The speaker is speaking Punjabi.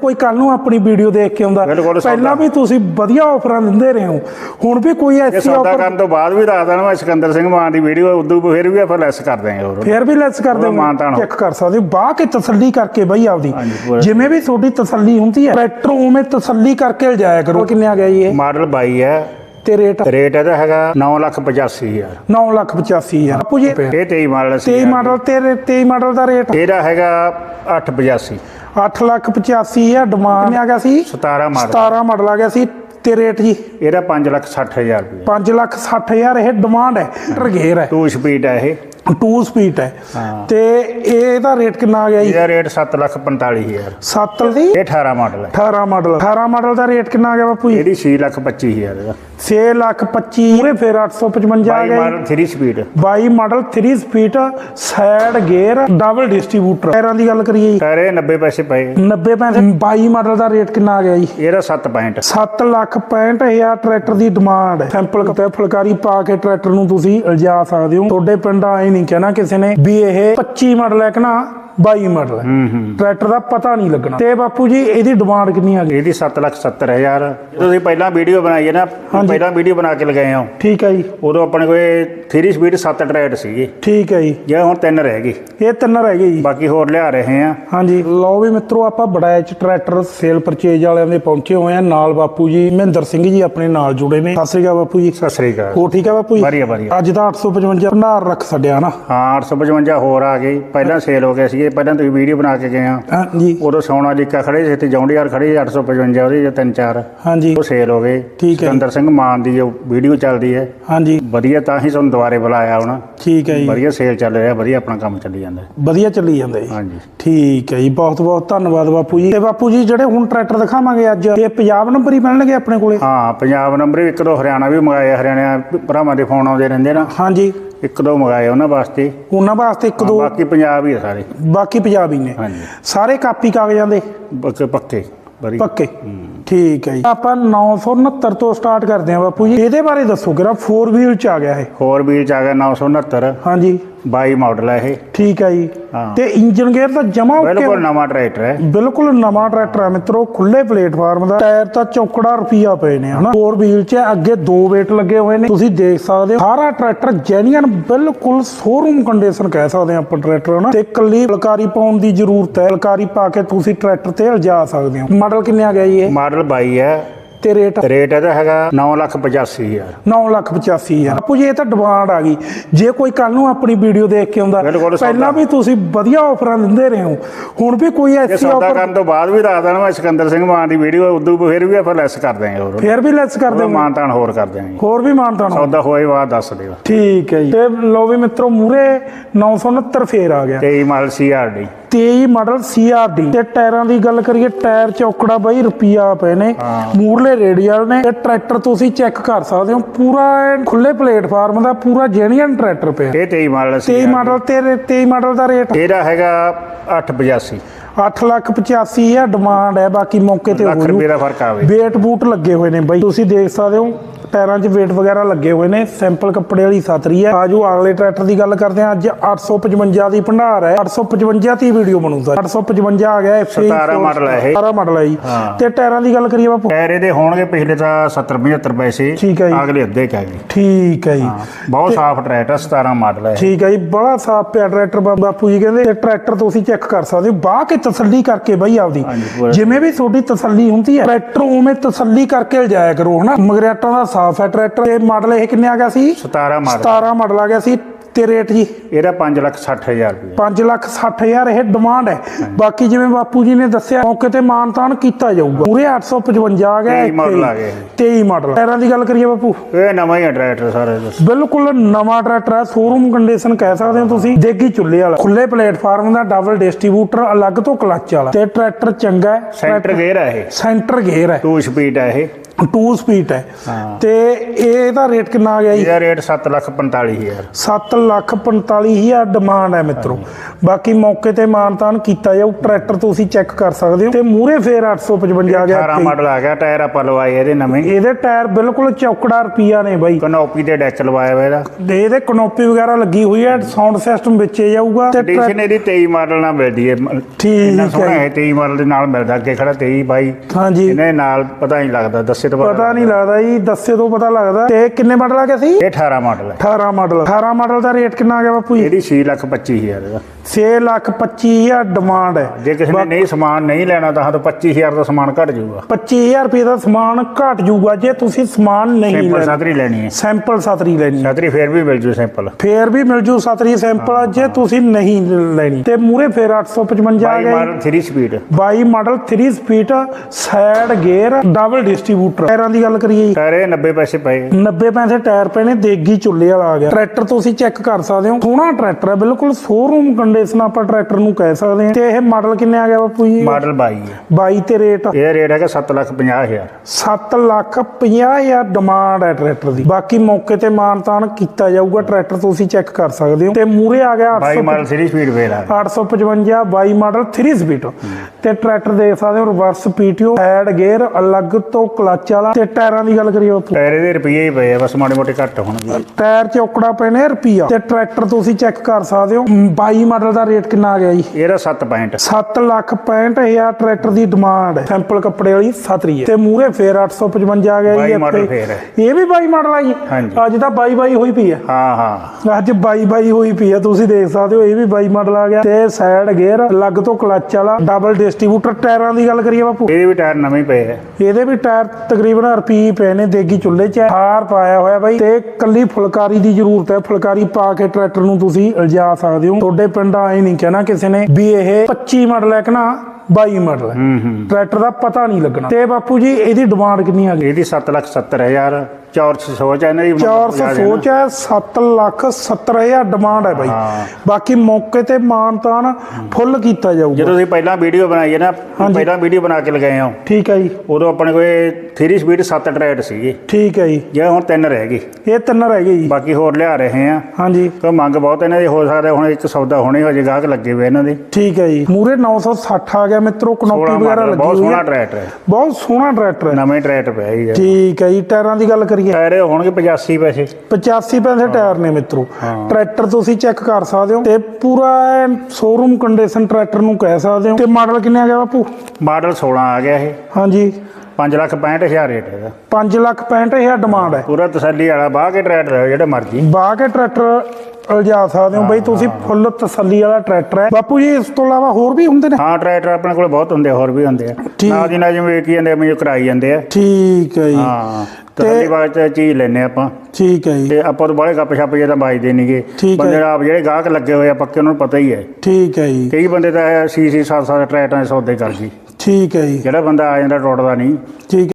ਕੋਈ ਕੱਲ ਨੂੰ ਆਪਣੀ ਵੀਡੀਓ ਦੇਖ ਕੇ ਆਉਂਦਾ। ਬਿਲਕੁਲ ਸੌਦਾ। ਪਹਿਲਾਂ ਵੀ ਤੁਸੀਂ ਵਧੀਆ ਆਫਰਾਂ ਦਿੰਦੇ ਰਹੇ ਹੋ। ਹੁਣ ਵੀ ਕੋਈ ਇਹ ਐਸੀ ਸੌਦਾ ਆਫਰ ਕਰਨ ਤੋਂ ਬਾਅਦ ਵੀ ਦੱਸ ਦੇਣਾ ਮੈਂ ਸਿਕੰਦਰ ਸਿੰਘ ਮਾਨ ਦੀ ਵੀਡੀਓ ਉਦੋਂ ਫਿਰ ਵੀ ਆਪਾਂ ਲੈਸ ਕਰ ਦਿਆਂਗੇ ਹੋਰ। ਫੇਰ ਵੀ ਲੈਸ ਕਰ ਉਹਦਾ ਮਾਣ-ਤਾਣ ਚੈੱਕ ਕਰ ਸਕਦੇ ਹੋ। ਬਾਹ ਕੇ ਤਸੱਲੀ ਕਰਕੇ ਬਈ ਆਪਦੀ। ਹਾਂਜੀ, ਪੂਰਾ। ਜਿਵੇਂ ਵੀ ਤੁਹਾਡੀ ਤਸੱਲੀ ਹੁੰਦੀ ਹੈ ਟਰੈਕਟਰ ਉਵੇਂ ਤਸੱਲੀ ਕਰਕੇ ਲਿਜਾਇਆ ਕਰੋ। ਕਿੰਨੇ ਆ ਗਿਆ ਜੀ ਇਹ? ਮਾਡਲ 22 ਹੈ। ਤੇ ਰੇਟ ਰੇਟ ਇਹਦਾ ਹੈਗਾ 985000 9 ਲੱਖ 85 ਹਜ਼ਾਰ। ਆਪੂ ਜੀ ਇਹ 23 ਮਾਡਲ ਸੀ 23 ਮਾਡਲ ਤੇ 23 ਮਾਡਲ ਦਾ ਰੇਟ ਇਹਦਾ ਹੈਗਾ 885 8 ਲੱਖ 85 ਹਜ਼ਾਰ ਡਿਮਾਂਡ ਕਿੰਨੇ ਆ ਗਿਆ ਸੀ? 17 ਮਾਡਲ। 17 ਮਾਡਲ ਆ ਗਿਆ ਸੀ ਤੇ ਰੇਟ ਜੀ? ਇਹਦਾ 560000 ਰੁਪਏ। 5 ਲੱਖ 60 ਹਜ਼ਾਰ ਇਹ ਡਿਮਾਂਡ ਹੈ ਟਰ ਗੇਅਰ ਹੈ। ਟੂ ਸਪੀਡ ਹੈ ਇਹ। 2 ਸਪੀਡ ਹੈ। ਹਾਂ। ਤੇ ਇਹਦਾ ਰੇਟ ਕਿੰਨਾ ਆ ਗਿਆ ਜੀ? ਇਹਦਾ ਰੇਟ 745000 7 ਦੀ ਇਹ 18 ਮਾਡਲ ਹੈ। 18 ਮਾਡਲ 18 ਮਾਡਲ ਦਾ ਰੇਟ ਕਿੰਨਾ ਆ ਗਿਆ ਬਾਪੂ ਜੀ? ਇਹਦੀ 625000 ਦਾ 6 ਲੱਖ 25 ਪੂਰੇ ਫਿਰ 855 ਆ 22 ਗਿਆ model 3 speed 22 model 3 speed side gear double distributor ਟਾਇਰਾਂ ਦੀ ਗੱਲ ਕਰੀਏ ਜੀ। ਟਾਇਰ ਇਹ 90 ਪੈਸੇ ਪਏ। 90 ਪੈਸੇ। 22 ਮਾਡਲ ਦਾ ਰੇਟ ਕਿੰਨਾ ਆ ਗਿਆ ਜੀ? ਇਹਦਾ 7 ਪੈਂਟ 7 ਲੱਖ 65 ਹਜ਼ਾਰ ਟਰੈਕਟਰ ਦੀ ਡਿਮਾਂਡ ਹੈ। ਸੈਂਪਲ ਤੇ ਫੁਲਕਾਰੀ ਪਾ ਕੇ ਟਰੈਕਟਰ ਨੂੰ ਤੁਸੀਂ ਇਲਜਾ ਸਕਦੇ ਹੋ। ਤੁਹਾਡੇ ਪਿੰਡ ਆਏ ਨਹੀਂ ਕਹਿਣਾ ਕਿਸੇ ਨੇ ਵੀ ਇਹ 25 ਮਾਡਲ ਹੈ ਕਿ ਨਾ 22 ਮਾਡਲ ਹੈ ਟਰੈਕਟਰ ਦਾ ਪਤਾ ਨਹੀਂ ਲੱਗਣਾ। ਤੇ ਬਾਪੂ ਜੀ ਇਹਦੀ ਡਿਮਾਂਡ ਕਿੰਨੀ ਆ ਗਈ? ਇਹਦੀ 770000 ਤੁਸੀਂ ਪਹਿਲਾਂ ਵੀਡੀਓ ਬਣਾਈ ਹੈ ਨਾ ਪਹਿਲਾਂ ਵੀਡੀਓ ਬਣਾ ਕੇ ਲਗਾਏ ਹੋ। ਠੀਕ ਹੈ ਜੀ। ਉਦੋਂ ਆਪਣੇ ਕੋਲ 3 ਸਪੀਡ 7 ਟਰੈਕਟ ਸੀਗੇ। ਠੀਕ ਹੈ ਜੀ। ਜੇ ਹੁਣ ਤਿੰਨ ਰਹਿ ਗਈ ਇਹ ਤਿੰਨ ਰਹਿ ਗਏ ਜੀ। ਬਾਕੀ ਹੋਰ ਲਿਆ ਰਹੇ ਆ ਹਾਂਜੀ। ਲਓ ਵੀ ਮਿੱਤਰੋ ਆਪਾਂ ਬੜਾਇ ਚ ਟਰੈਕਟਰ ਸੇਲ ਪਰਚੇਜ ਵਾਲਿਆਂ ਦੇ ਪਹੁੰਚੇ ਹੋਏ ਆ ਨਾਲ ਬਾਪੂ ਜੀ ਮਹਿੰਦਰ ਸਿੰਘ ਜੀ ਆਪਣੇ ਨਾਲ ਜੁੜੇ ਨੇ। ਸਤਿ ਸ੍ਰੀ ਅਕਾਲ ਬਾਪੂ ਜੀ। ਸਤਿ ਸ੍ਰੀ ਅਕਾਲ। ਹੋ ਠੀਕ ਹੈ ਬਾਪੂ ਜੀ? ਵਧੀਆ ਵਧੀਆ। ਅੱਜ ਦਾ 855 ਭੰਡਾਰ ਰੱਖ ਛੱਡਿਆ ਨਾ। ਹਾਂ 855 ਹੋਰ ਆ ਗਈ ਪਹਿਲਾਂ ਸੇਲ ਹੋ ਗਏ ਸੀਗੇ ਪਹਿਲਾਂ ਤੁਸੀਂ ਵੀਡੀਓ ਬਣਾ ਕੇ ਗਏ ਆ। ਹਾਂਜੀ। ਉਦੋਂ ਸੋਨਾ ਲੀਕਾ ਖੜੇ ਸੀ ਤੇ ਜੌਂਡੀਆਰ ਖੜੇ ਸੀ 855 ਉਹਦੇ ਜਾਂ ਤਿੰਨ ਚਾਰ। ਹਾਂਜੀ। ਉਹ ਸੇਲ ਹੋ ਗਏ। ਠੀਕ ਹੈ। ਸਿਕੰਦਰ ਸਿੰਘ ਮਾਨ ਦੀ ਜੋ ਵੀਡੀਓ ਚੱਲਦੀ ਹੈ। ਹਾਂਜੀ। ਵਧੀਆ ਤਾਂ ਹੀ ਤੁਹਾਨੂੰ ਦੁਬਾਰੇ ਬੁਲਾਇਆ ਹੁਣ। ਠੀਕ ਹੈ ਜੀ। ਵਧੀਆ ਸੇਲ ਚੱਲ ਰਿਹਾ ਵਧੀਆ ਆਪਣਾ ਕੰਮ ਚੱਲੀ ਜਾਂਦਾ। ਵਧੀਆ ਚੱਲੀ ਜਾਂਦਾ ਜੀ। ਹਾਂਜੀ। ਠੀਕ ਹੈ ਜੀ। ਬਹੁਤ ਬਹੁਤ ਧੰਨਵਾਦ ਬਾਪੂ ਜੀ। ਤੇ ਬਾਪੂ ਜੀ ਜਿਹੜੇ ਹੁਣ ਟਰੈਕਟਰ ਦਿਖਾਵਾਂਗੇ ਅੱਜ ਇਹ ਪੰਜਾਬ ਨੰਬਰ ਹੀ ਮਿਲਣਗੇ ਆਪਣੇ ਕੋਲੇ? ਹਾਂ ਪੰਜਾਬ ਨੰਬਰ ਇੱਕ ਦੋ ਹਰਿਆਣਾ ਵੀ ਮੰਗਾਏ ਹਰਿਆਣਾ ਭਰਾਵਾਂ ਦੇ ਫੋਨ ਆਉਂਦੇ ਰਹਿੰਦੇ ਨਾ। ਹਾਂਜੀ। ਇੱਕ ਦੋ ਮੰਗਾਏ ਉਹਨਾਂ ਵਾਸਤੇ। ਉਹਨਾਂ ਵਾਸਤੇ ਇੱਕ ਦੋ ਬਾਕੀ ਪੰਜਾਬ ਹੀ ਆ ਸਾਰੇ। ਬਾਕੀ ਪੰਜਾਬੀ ਨੇ। ਹਾਂਜੀ। ਸਾਰੇ ਕਾਪੀ ਕਾਗਜ਼ਾਂ ਦੇ। ਪੱਕੇ ਪੱਕੇ ਠੀਕ ਹੈ ਜੀ। ਆਪਾਂ 969 ਤੋਂ ਸਟਾਰਟ ਕਰਦੇ ਹਾਂ ਬਾਪੂ ਜੀ। ਇਹਦੇ ਬਾਰੇ ਦੱਸੋ ਕਿਰਾ 4 ਵੀਲ ਚ ਆ ਗਿਆ ਇਹ? ਹੋਰ ਵੀਲ ਚ ਆ ਗਿਆ 969 ਹਾਂਜੀ। 22 ਮਾਡਲ ਹੈ ਇਹ। ਠੀਕ ਹੈ ਜੀ। ਤੇ ਇੰਜਨ ਗੇਅਰ ਤਾਂ ਜਮਾ ਓਕੇ ਬਿਲਕੁਲ ਨਵਾਂ ਟਰੈਕਟਰ ਹੈ। ਬਿਲਕੁਲ ਨਵਾਂ ਟਰੈਕਟਰ ਹੈ ਮਿੱਤਰੋ ਖੁੱਲੇ ਪਲੇਟਫਾਰਮ ਦਾ। ਟਾਇਰ ਤਾਂ ਚੌਕੜਾ ਰੁਪਈਆ ਪਏ ਨੇ ਹਨਾ? 4 ਵੀਲ 'ਚ ਅੱਗੇ ਦੋ ਵੇਟ ਲੱਗੇ ਹੋਏ ਨੇ। ਤੁਸੀਂ ਦੇਖ ਸਕਦੇ ਹੋ ਸਾਰਾ ਟਰੈਕਟਰ ਜੈਨੂਅਨ ਬਿਲਕੁਲ ਸ਼ੋਰੂਮ ਕੰਡੀਸ਼ਨ ਕਹਿ ਸਕਦੇ ਆਪਾਂ ਟਰੈਕਟਰ ਹਨਾ? ਤੇ ਕੱਲੀ ਫੁਲਕਾਰੀ ਪਾਉਣ ਦੀ ਜ਼ਰੂਰਤ ਹੈ। ਫੁਲਕਾਰੀ ਪਾ ਕੇ ਤੁਸੀਂ ਟਰੈਕਟਰ ਤੇ ਲਿਜਾ ਸਕਦੇ ਹੋ। ਮਾਡਲ ਕਿੰਨੇ ਆ ਗਿਆ ਜੀ ਇਹ? ਮਾਡਲ 22 ਹੈ। ਤੇ ਰੇਟ ਰੇਟ ਇਹਦਾ ਹੈਗਾ 985000 9 ਲੱਖ 85 ਹਜ਼ਾਰ। ਆਪੂ ਜੀ ਇਹ ਤਾਂ ਡਿਮਾਂਡ ਆ ਗਈ। ਜੇ ਕੋਈ ਕੱਲ ਨੂੰ ਆਪਣੀ ਵੀਡੀਓ ਦੇਖ ਕੇ ਆਉਂਦਾ। ਪਹਿਲਾਂ ਵੀ ਤੁਸੀਂ ਵਧੀਆ ਆਫਰਾਂ ਦਿੰਦੇ ਰਹੇ ਹੋ। ਹੁਣ ਵੀ ਕੋਈ ਐਸੀ ਸੌਦਾ ਆਫਰ ਕਰਨ ਤੋਂ ਬਾਅਦ ਵੀ ਦੱਸ ਦੇਣਾ ਮੈਂ ਸਿਕੰਦਰ ਸਿੰਘ ਮਾਨ ਦੀ ਵੀਡੀਓ ਉਦੋਂ ਫਿਰ ਵੀ ਆਪਾਂ ਲੈਸ ਕਰ ਦਿਆਂਗੇ ਹੋਰ। ਫੇਰ ਵੀ ਲੈਸ ਕਰ ਦੇਵਾਂਗੇ ਮਾਨਤਾਨ ਹੋਰ ਕਰ ਦਿਆਂਗੇ। ਹੋਰ ਵੀ ਮਾਨਤਾ ਨੂੰ ਸੌਦਾ ਹੋਏ ਬਾਅਦ ਦੱਸ ਦਿਓ। ਠੀਕ ਹੈ ਜੀ। ਤੇ ਲੋ ਵੀ ਮਿੱਤਰੋ ਮੂਰੇ 969 ਫੇਰ ਆ ਗਿਆ। 23 ਮਾਡਲ ਸੀਆਰਡੀ 23 ਮਾਡਲ CRD ਤੇ ਟਾਇਰਾਂ ਦੀ ਗੱਲ ਕਰੀਏ ਟਾਇਰ ਚੌਕੜਾ ਬਾਈ ਰੁਪਿਆ ਪਏ ਨੇ। ਮੂਰਲੇ ਰੇਡੀਅਲ ਨੇ। ਤੇ ਟਰੈਕਟਰ ਤੁਸੀਂ ਚੈੱਕ ਕਰ ਸਕਦੇ ਹੋ। ਪੂਰਾ ਖੁੱਲੇ ਪਲੇਟਫਾਰਮ ਦਾ ਪੂਰਾ ਜੈਨੂਅਨ ਟਰੈਕਟਰ ਪਿਆ। ਇਹ 23 ਮਾਡਲ 23 ਸੀ ਮਾਡਲ ਤੇ 23 ਮਾਡਲ ਦਾ ਰੇਟ। ਇਹਦਾ ਹੈਗਾ 885 8 ਲੱਖ 85 ਹਜ਼ਾਰ ਡਿਮਾਂਡ ਹੈ ਬਾਕੀ ਮੌਕੇ ਤੇ ਲੱਖ ਹੋ ਰੁਪਏ ਜੂ ਦਾ ਫ਼ਰਕ ਆਵੇ ਵੇਟ ਬੂਟ ਲੱਗੇ ਹੋਏ ਨੇ ਬਾਈ। ਤੁਸੀਂ ਦੇਖ ਸਕਦੇ ਹੋ ਟਾਇਰਾਂ 'ਚ ਵੇਟ ਵਗੈਰਾ ਲੱਗੇ ਹੋਏ ਨੇ ਸੈਂਪਲ ਕੱਪੜੇ ਵਾਲੀ ਸਤਰੀ ਹੈ। ਆਜੋ ਅਗਲੇ ਟਰੈਕਟਰ ਦੀ ਗੱਲ ਕਰਦੇ ਹਾਂ ਅੱਜ 855 ਦੀ ਭੰਡਾਰ ਹੈ। 855 ਦੀ ਵੀਡੀਓ ਬਣੂਗਾ 855 ਆ ਗਿਆ FA 17 ਮਾਡਲ ਹੈ ਇਹ। 17 ਮਾਡਲ ਹੈ ਜੀ। ਤੇ ਟਾਇਰਾਂ ਦੀ ਗੱਲ ਕਰੀਏ ਬਾਪੂ। ਟਾਇਰ ਇਹਦੇ ਹੋਣਗੇ ਪਿਛਲੇ ਤਾਂ 70 75 ਪੈਸੇ। ਠੀਕ ਹੈ ਜੀ। ਅਗਲੇ ਅੱਧੇ ਕਹਿ ਠੀਕ ਹੈ ਜੀ। ਬਹੁਤ ਸਾਫ਼ ਟਰੈਕਟਰ 17 ਮਾਡਲ ਹੈ। ਠੀਕ ਹੈ ਜੀ ਬੜਾ ਸਾਫ਼ ਪਿਆ ਟਰੈਕਟਰ ਬਾਪੂ ਜੀ ਕਹਿੰਦੇ ਤੇ ਟਰੈਕਟਰ ਤੁਸੀਂ ਚੈੱਕ ਕਰ ਸਕਦੇ ਹੋ। ਬਾਹ ਕੇ ਤਸੱਲੀ ਕਰਕੇ ਬਈ ਆਪਦੀ। ਜਿਵੇਂ ਵੀ ਤੁਹਾਡੀ ਤਸੱਲੀ ਹੁੰਦੀ ਹੈ ਟਰੈਕਟਰ ਉਵੇਂ ਤਸੱਲੀ ਕਰਕੇ ਲਿਜਾਇਆ ਕਰੋ ਹਨਾ? ਮਗਰਿਆਟਾਂ ਦਾ ਸਾਫ਼ ਹੈ ਟਰੈਕਟਰ ਇਹ ਮਾਡਲ ਇਹ ਕਿੰਨੇ ਆ ਗਿਆ ਸੀ? 17 ਮਾਡਲ। 17 ਮਾਡਲ ਆ ਗਿਆ ਸੀ ਤੇ ਰੇਟ ਜੀ? ਇਹਦਾ 5 ਲੱਖ 60000 ਰੁਪਏ। 5 ਲੱਖ 60 ਹਜ਼ਾਰ ਇਹ ਡਿਮਾਂਡ ਹੈ। ਬਾਕੀ ਜਿਵੇਂ ਬਾਪੂ ਜੀ ਨੇ ਦੱਸਿਆ ਮੌਕੇ ਤੇ ਮਾਨਤਾਨ ਕੀਤਾ ਜਾਊਗਾ। ਪੂਰੇ 855 ਆ ਗਿਆ 23 ਮਾਡਲ ਆ ਗਏ। 23 ਮਾਡਲ। ਟਾਇਰਾਂ ਦੀ ਗੱਲ ਕਰੀਏ ਬਾਪੂ। ਇਹ ਨਵਾਂ ਹੀ ਹੈ ਟਰੈਕਟਰ ਸਾਰੇ। ਬਿਲਕੁਲ ਨਵਾਂ ਟਰੈਕਟਰ ਹੈ। ਸ਼ੋਰੂਮ ਕੰਡੀਸ਼ਨ ਕਹਿ ਸਕਦੇ ਹੋ ਤੁਸੀਂ। ਦੇਗੀ ਚੁੱਲ੍ਹੇ ਵਾਲਾ। ਖੁੱਲੇ ਪਲੇਟਫਾਰਮ ਦਾ ਡਬਲ ਡਿਸਟ੍ਰੀਬਿਊਟਰ ਅਲੱਗ ਤੋਂ ਕਲੱਚ ਵਾਲਾ। ਤੇ ਟਰੈਕਟਰ ਚੰਗਾ ਹੈ। ਸੈਂਟਰ ਗੇਅਰ ਹੈ ਇਹ। ਸੈਂਟਰ ਗੇਅਰ ਹੈ। 2 ਸਪੀਡ ਹੈ ਇਹ। 2 ਸਪੀਡ ਹੈ। ਹਾਂ। ਤੇ ਇਹਦਾ ਰੇਟ ਕਿੰਨਾ ਆ ਗਿਆ ਜੀ? ਇਹਦਾ ਰੇਟ 745000 7 ਲੱਖ 45 ਹਜ਼ਾਰ ਡਿਮਾਂਡ ਹੈ ਮਿੱਤਰੋ। ਬਾਕੀ ਮੌਕੇ ਤੇ ਮਾਨਤਾਨ ਕੀਤਾ ਜਾਊ। ਟਰੈਕਟਰ ਤੁਸੀਂ ਚੈੱਕ ਕਰ ਸਕਦੇ ਹੋ। ਤੇ ਮੂਰੇ ਫੇਰ 855 ਆ ਗਿਆ 18 ਮਾਡਲ ਆ ਗਿਆ। ਟਾਇਰ ਆਪਾਂ ਲਵਾਏ ਇਹਦੇ ਨਵੇਂ। ਇਹਦੇ ਟਾਇਰ ਬਿਲਕੁਲ ਚੌਕੜਾ ਰੁਪਈਆ ਨੇ ਬਾਈ। ਕਨੋਪੀ ਤੇ ਡੈਕ ਲਵਾਇਆ ਹੋਇਆ ਇਹਦਾ। ਤੇ ਇਹਦੇ ਕਨੋਪੀ ਵਗੈਰਾ ਲੱਗੀ ਹੋਈ ਹੈ। ਸਾਊਂਡ ਸਿਸਟਮ ਵਿੱਚੇ ਜਾਊਗਾ ਤੇ ਟਰੈ- ਕੰਡੀਸ਼ਨ ਇਹਦੀ 23 ਮਾਡਲ ਨਾਲ ਮਿਲਦੀ ਹੈ। ਮ- ਠੀਕ ਇੰਨਾ ਸੋਹਣਾ ਹੈ ਹੈ 23 ਮਾਡਲ ਦੇ ਨਾਲ ਮਿਲਦਾ। ਅੱਗੇ ਖੜਾ 23 22 ਹਾਂਜੀ। ਇਹਨੇ ਨਾਲ ਪਤਾ ਨਹੀਂ ਲੱਗਦਾ। ਦੱਸੇ ਤੋਂ ਬਾਅਦ ਪਤਾ ਨਹੀਂ ਲੱਗਦਾ ਜੀ ਦੱਸੇ ਤੋਂ ਪਤਾ ਲੱਗਦਾ। ਤੇ ਕਿੰਨੇ ਮਾਡਲ ਆ ਗਿਆ ਸੀ? ਇਹ 18 ਮਾਡਲ ਹੈ 18 ਮਾਡਲ 18 ਮਾਡਲ ਦਾ ਰੇਟ ਕਿੰਨਾ ਆ ਗਿਆ ਬਾਪੂ ਜੀ? ਇਹਦੀ 6 ਲੱਖ 25000 ਦਾ। 6 ਲੱਖ 25 ਹਜ਼ਾਰ ਡਿਮਾਂਡ ਹੈ। ਜੇ ਕਿਸੇ ਨੇ ਨਹੀਂ ਸਮਾਨ ਨਹੀਂ ਲੈਣਾ ਤਾਂ ਤਾਂ 25000 ਦਾ ਸਮਾਨ ਘਟ ਜਾਊਗਾ। 25000 ਰੁਪਏ ਦਾ ਸਮਾਨ ਘਟ ਜਾਊਗਾ ਜੇ ਤੁਸੀਂ ਸਮਾਨ ਨਹੀਂ ਸਿੰਪਲ ਸਾਦਰੀ ਲੈਣੀ ਹੈ। ਸੈਂਪਲ ਸਤਰੀ ਲੈਣੀ ਹੈ। ਸਾਦਰੀ ਫੇਰ ਵੀ ਮਿਲ ਜੂ ਸਿੰਪਲ ਫੇਰ ਵੀ ਮਿਲ ਜੂ ਸਤਰੀ ਸੈਂਪਲ ਜੇ ਤੁਸੀਂ ਨਹੀਂ ਲੈਣੀ। ਤੇ ਮੂਰੇ ਫੇਰ 855 ਆ 22 ਗਿਆ model 3 speed 22 model 3 speed side gear double distributor ਟਾਇਰਾਂ ਦੀ ਗੱਲ ਕਰੀਏ ਜੀ। ਟਾਇਰ ਇਹ 90 ਪੈਸੇ ਪਏ 90 ਪੈਸੇ ਟਾਇਰ ਪਏ ਨੇ ਦੇਗੀ ਚੁੱਲੇ ਵਾਲਾ ਆ ਗਿਆ। ਟਰੈਕਟਰ ਤੁਸੀਂ ਚੈੱਕ ਕਰ ਸਕਦੇ ਹੋ। ਸੋਹਣਾ ਟਰੈਕਟਰ ਹੈ ਬਿਲਕੁਲ ਸ਼ੋਰੂਮ ਕੰਡੀਸ਼ਨ ਆਪਾਂ ਟਰੈਕਟਰ ਨੂੰ ਕਹਿ ਸਕਦੇ ਹਾਂ। ਤੇ ਇਹ ਮਾਡਲ ਕਿੰਨੇ ਆ ਗਿਆ ਬਾਪੂ ਜੀ? ਮਾਡਲ 22 ਹੈ 22 ਤੇ ਰੇਟ ਇਹ ਰੇਟ ਹੈਗਾ 7 ਲੱਖ 50000 7 ਲੱਖ 50 ਹਜ਼ਾਰ ਡਿਮਾਂਡ ਹੈ ਟਰੈਕਟਰ ਦੀ। ਬਾਕੀ ਮੌਕੇ ਤੇ ਮਾਨਤਾਨ ਕੀਤਾ ਜਾਊਗਾ ਟਰੈਕਟਰ ਤੁਸੀਂ ਚੈੱਕ ਕਰ ਸਕਦੇ ਹੋ। ਤੇ ਮੂਰੇ ਆ ਗਿਆ 22 800 ਮਾਡਲ 3 ਸਪੀਡ ਫੇਰ ਆ। 855 22 ਮਾਡਲ 3 ਸਪੀਡ ਤੇ ਟਰੈਕਟਰ ਦੇਖ ਸਕਦੇ ਹੋ ਰਿਵਰਸ ਪੀਟੀਓ ਹੈਡ ਗੇਅਰ ਅਲੱਗ ਤੋਂ ਕਲਚ ਵਾਲਾ ਤੇ ਟਾਇਰਾਂ ਦੀ ਗੱਲ ਕਰੀਏ ਉੱਥੇ। ਟਾਇਰ ਇਹਦੇ ਰੁਪਈਏ ਹੀ ਪਏ ਆ ਬਸ ਮਾੜੇ ਮੋਟੇ ਘੱਟ ਹੋਣਗੇ ਟਾਇਰ ਚੌਕੜਾ ਪਏ ਨੇ ਰੁਪਈਆ ਤੇ ਟਰੈਕਟਰ ਤੁਸੀਂ ਚੈੱਕ ਕਰ ਸਕਦੇ ਹੋ 22 ਮਾਡਲ ਦਾ ਰੇਟ ਕਿੰਨਾ ਆ ਗਿਆ ਜੀ? ਇਹਦਾ 7 ਪੈਂਟ 7 ਲੱਖ 65 ਹਜ਼ਾਰ ਟਰੈਕਟਰ ਦੀ ਡਿਮਾਂਡ ਹੈ ਸੈਂਪਲ ਕੱਪੜੇ ਵਾਲੀ ਸਤਰੀ ਹੈ। ਤੇ ਮੂਰੇ ਫੇਰ 855 ਆ ਗਿਆ ਜੀ 22 ਮਾਡਲ ਇੱਥੇ। ਫੇਰ ਹੈ। ਇਹ ਵੀ 22 ਮਾਡਲ ਆ ਜੀ। ਅੱਜ ਤਾਂ 22 22 ਹੋਈ ਪਈ ਹੈ। ਹਾਂ ਹਾਂ। ਅੱਜ 22 22 ਹੋਈ ਪਈ ਹੈ ਤੁਸੀਂ ਦੇਖ ਸਕਦੇ ਹੋ ਇਹ ਵੀ 22 ਮਾਡਲ ਆ ਗਿਆ। ਤੇ ਸਾਈਡ ਗੇਅਰ ਅਲੱਗ ਤੋਂ ਕਲਚ ਵਾਲਾ ਡਬਲ ਡਿਸਟ੍ਰੀਬਿਊਟਰ ਟਾਇਰਾਂ ਦੀ ਗੱਲ ਕਰੀਏ ਬਾਪੂ। ਇਹਦੇ ਵੀ ਟਾਇਰ ਨਵੇਂ ਪਏ ਆ ਇਹਦੇ ਵੀ ਟਾਇਰ ਤਕਰੀਬਨ ਰੁਪਏ ਪਏ ਨੇ ਦੇਗੀ ਚੁੱਲ੍ਹੇ 'ਚ। ਹਾਰ ਪਾਇਆ ਹੋਇਆ ਬਾਈ। ਤੇ ਕੱਲੀ ਫੁਲਕਾਰੀ ਦੀ ਜ਼ਰੂਰਤ ਹੈ। ਫੁਲਕਾਰੀ ਪਾ ਕੇ ਟਰੈਕਟਰ ਨੂੰ ਤੁਸੀਂ ਇਲਜਾ ਸਕਦੇ ਹੋ। ਤੁਹਾਡੇ ਪਿੰਡ ਆਏ ਨਹੀਂ ਕਹਿਣਾ ਕਿਸੇ ਨੇ ਵੀ ਇਹ 25 ਮਾਡਲ ਹੈ ਕਿ ਨਾ 22 ਮਾਡਲ ਹੈ। ਟਰੈਕਟਰ ਦਾ ਪਤਾ ਨਹੀਂ ਲੱਗਣਾ। ਤੇ ਬਾਪੂ ਜੀ ਇਹਦੀ ਡਿਮਾਂਡ ਕਿੰਨੀ ਆ ਗਈ? ਇਹਦੀ 7 ਲੱਖ 70000 400 ਸੋਚ ਹੈ ਇਹਨਾਂ ਦੀ 400 ਸੋਚ ਹੈ 7 ਲੱਖ 70 ਹਜ਼ਾਰ ਡਿਮਾਂਡ ਹੈ ਬਾਈ। ਬਾਕੀ ਮੌਕੇ ਤੇ ਮਾਨਤਾਨ ਫੁੱਲ ਕੀਤਾ ਜਾਊਗਾ। ਜਦੋਂ ਤੁਸੀਂ ਪਹਿਲਾਂ ਵੀਡੀਓ ਬਣਾਈ ਹੈ ਨਾ ਪਹਿਲਾਂ ਵੀਡੀਓ ਬਣਾ ਕੇ ਲਗਾਏ ਹੋ। ਠੀਕ ਹੈ ਜੀ। ਉਦੋਂ ਆਪਣੇ ਕੋਲ 3 ਸਪੀਡ 7 ਟਰੈਕਟ ਸੀਗੇ। ਠੀਕ ਹੈ ਜੀ। ਜੇ ਹੁਣ ਤਿੰਨ ਰਹਿ ਗਏ। ਇਹ ਤਿੰਨ ਰਹਿ ਗਏ ਜੀ। ਬਾਕੀ ਹੋਰ ਲਿਆ ਰਹੇ ਆ ਹਾਂਜੀ। ਕਿਉਂ ਮੰਗ ਬਹੁਤ ਇਹਨਾਂ ਦੀ ਹੋ ਸਕਦਾ ਹੁਣ ਇੱਕ ਸੌਦਾ ਹੋਣੇ ਹੋ ਜੇ ਗਾਹਕ ਲੱਗੇ ਹੋਏ ਇਹਨਾਂ ਦੇ। ਠੀਕ ਹੈ ਜੀ। ਮੂਰੇ 960 ਆ ਗਿਆ ਮਿੱਤਰੋ 16 ਕਨੋਪੀ ਵਗੈਰਾ ਲੱਗੀ ਬਹੁਤ ਹੋਈ ਸੋਹਣਾ ਹੈ ਟਰੈਕਟਰ ਹੈ। ਬਹੁਤ ਸੋਹਣਾ ਟਰੈਕਟਰ ਹੈ। ਨਵੇਂ ਟਰੈਕਟਰ ਪਿਆ ਹੈ ਠੀਕ ਹੈ ਜੀ ਟਾਇਰਾਂ ਦੀ ਗੱਲ ਕਰੀਏ ਟਾਇਰ ਹੋਣਗੇ 85 ਪੈਸੇ। 85 ਪੈਸੇ ਟਾਇਰ ਨੇ ਮਿੱਤਰੋ। ਟਰੈਕਟਰ ਤੁਸੀਂ ਚੈੱਕ ਕਰ ਸਕਦੇ ਹੋ। ਤੇ ਪੂਰਾ ਸ਼ੋਰੂਮ ਕੰਡੀਸ਼ਨ ਟਰੈਕਟਰ ਨੂੰ ਕਹਿ ਸਕਦੇ ਹੋ। ਤੇ ਮਾਡਲ ਕਿੰਨੇ ਆ ਗਿਆ ਬਾਪੂ? ਮਾਡਲ 16 ਆ ਗਿਆ ਇਹ। ਹਾਂਜੀ। 5 ਲੱਖ 65000 ਰੇਟ ਹੈਗਾ। 5 ਲੱਖ 65 ਹਜ਼ਾਰ ਡਿਮਾਂਡ ਹੈ। ਪੂਰਾ ਤਸੱਲੀ ਵਾਲਾ ਬਾਹ ਕੇ ਟਰੈਕਟਰ ਹੈ ਜਿਹੜੇ ਮਰਜ਼ੀ। ਬਾਹ ਕੇ ਟਰੈਕਟਰ ਉਲਝਾ ਸਕਦੇ ਹੋ। ਬਈ ਤੁਸੀਂ ਫੁੱਲ ਤਸੱਲੀ ਵਾਲਾ ਟਰੈਕਟਰ ਹੈ। ਬਾਪੂ ਜੀ ਇਸ ਤੋਂ ਇਲਾਵਾ ਹੋਰ ਵੀ ਹੁੰਦੇ ਨੇ? ਹਾਂ ਟਰੈਕਟਰ ਆਪਣੇ ਕੋਲ ਬਹੁਤ ਹੁੰਦੇ ਹੋਰ ਵੀ ਹੁੰਦੇ ਆ। ਨਾਲ ਦੀ ਨਾਲ ਜਿਵੇਂ ਵੇਖੀ ਜਾਂਦੇ ਆ ਮੈਨੂੰ ਕਰਾਈ ਜਾਂਦੇ ਆ। ਠੀਕ ਹੈ ਜੀ। ਹਾਂ। ਤਸੱਲੀ ਚ ਚੀਜ਼ ਲੈਨੇ ਆਪਾਂ। ਠੀਕ ਹੈ ਜੀ। ਤੇ ਆਪਾਂ ਤੋਂ ਬਾਹਲੇ ਗੱਪ ਛੱਪ ਜੇ ਤਾਂ ਬਾਜਦੇ ਨਹੀਂਗੇ ਠੀਕ ਹੈ। ਬੰਦੇ ਆਪ ਜਿਹੜੇ ਗਾਹਕ ਲੱਗੇ ਹੋਏ ਆ ਪੱਕੇ ਉਹਨਾਂ ਨੂੰ ਪਤਾ ਹੀ ਹੈ। ਠੀਕ ਹੈ ਜੀ। ਕਈ ਬੰਦੇ ਤਾਂ ਸੀ ਸੀ ਸਾਤ ਸਾਤ ਟਰੈਕਟਰਾਂ ਦੇ ਸੌਦੇ ਕਰ ਗਈ ਠੀਕ ਹੈ ਜੀ। ਜਿਹੜਾ ਬੰਦਾ ਆ ਜਾਂਦਾ ਟੁੱਟਦਾ ਨਹੀਂ। ਠੀਕ